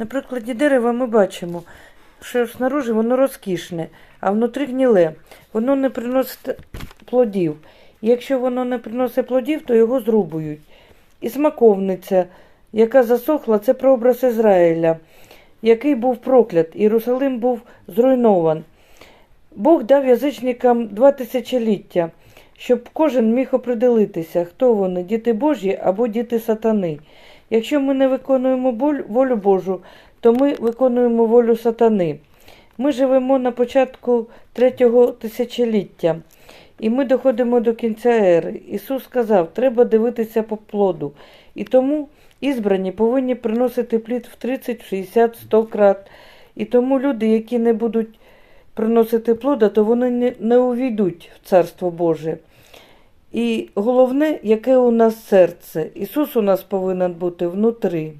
На прикладі дерева ми бачимо, що снаружи воно розкішне, а внутрі гніле. Воно не приносить плодів. Якщо воно не приносить плодів, то його зрубують. І смаковниця, яка засохла, це прообраз Ізраїля, який був проклят. Єрусалим був зруйнован. Бог дав язичникам два тисячоліття, щоб кожен міг определитися, хто вони, діти Божі або діти сатани. Якщо ми не виконуємо волю Божу, то ми виконуємо волю сатани. Ми живемо на початку третього тисячоліття, і ми доходимо до кінця ери. Ісус сказав, треба дивитися по плоду. І тому ізбрані повинні приносити плід в 30, 60, 100 крат. І тому люди, які не будуть приносити плода, то вони не, увійдуть в Царство Боже. І головне, яке у нас серце. Ісус у нас повинен бути внутрі.